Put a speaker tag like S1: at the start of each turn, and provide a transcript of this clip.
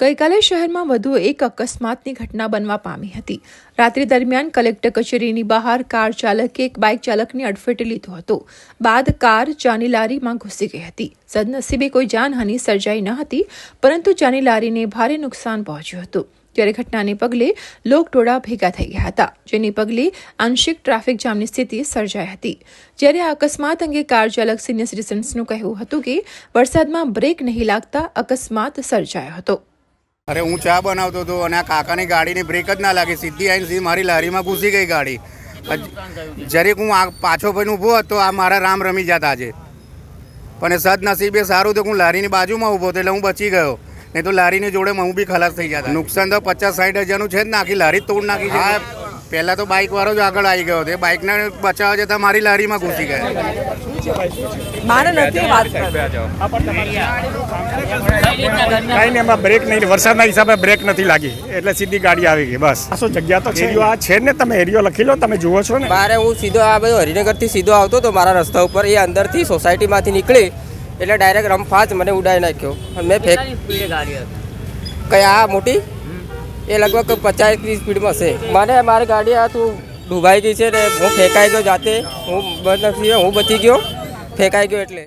S1: ગઈકાલે શહેરમાં વધુ એક અકસ્માતની ઘટના બનવા પામી હતી. રાત્રિ દરમિયાન કલેક્ટર કચેરીની બહાર કાર ચાલકે એક બાઇક ચાલકને અડફેટે લીધો હતો. બાદ કાર ચાની લારીમાં ઘૂસી ગઈ હતી. સદનસીબે કોઈ જાનહાનિ સર્જાઈ ન હતી, પરંતુ ચાની લારીને ભારે નુકસાન પહોંચ્યું હતું. ત્યારે ઘટનાને પગલે લોકટોળા ભેગા થઈ ગયા હતા, જેને પગલે આંશિક ટ્રાફિક જામની સ્થિતિ સર્જાઈ હતી. જ્યારે આ અકસ્માત અંગે કાર ચાલક સિનિયર સિટીઝન્સનું કહેવું હતું કે, વરસાદમાં બ્રેક નહીં લાગતા અકસ્માત સર્જાયો હતો.
S2: અરે હું ચા બનાવતો હતો અને આ કાકાની ગાડીની બ્રેક જ ના લાગી. સીધી આવીને સીધી મારી લારીમાં ઘૂસી ગઈ ગાડી. જરીક હું આ પાછો ભાઈને ઊભો હતો આ મારા રામ રમી જતા આજે. પણ સદનસીબે સારું તો હું લારીની બાજુમાં ઊભો હતો એટલે હું બચી ગયો. નહીં તો લારીની જોડે હું બી ખલાસ થઈ જતા. નુકસાન તો પચાસ સાઠ હજારનું છે જ ને આખી લારી જ તોડ નાખી છે. પહેલાં તો બાઇક વાળો જ આગળ આવી ગયો હતો. એ બાઇકને બચાવવા જતાં મારી લારીમાં ઘૂસી ગયા.
S3: મારે નથી વાત.
S4: કાંઈ નહીં એમાં બ્રેક નહીં. વરસાદના હિસાબે બ્રેક નથી લાગી. એટલે સીધી ગાડી આવી ગઈ બસ. આ જગ્યા તો છે? એરિયો આ છે જ ને તમે એરિયો લખી લો તમે જુઓ છો ને.
S3: મારે હું સીધો આ બધો હરિનગરથી સીધો આવતો હતો મારા રસ્તા ઉપર એ અંદરથી સોસાયટીમાંથી નીકળી એટલે ડાયરેક્ટ રમફાજ મને ઉડાવી નાખ્યો. મેં ફેક કઈ આ મોટી? એ લગભગ પચાસની સ્પીડમાં છે. મને મારી ગાડી આ તું ડૂબાઈ ગઈ છે ને હું ફેંકાઈ ગયો જાતે. હું બદનસીબે હું બચી ગયો. ફેંકાઈ ગયો એટલે.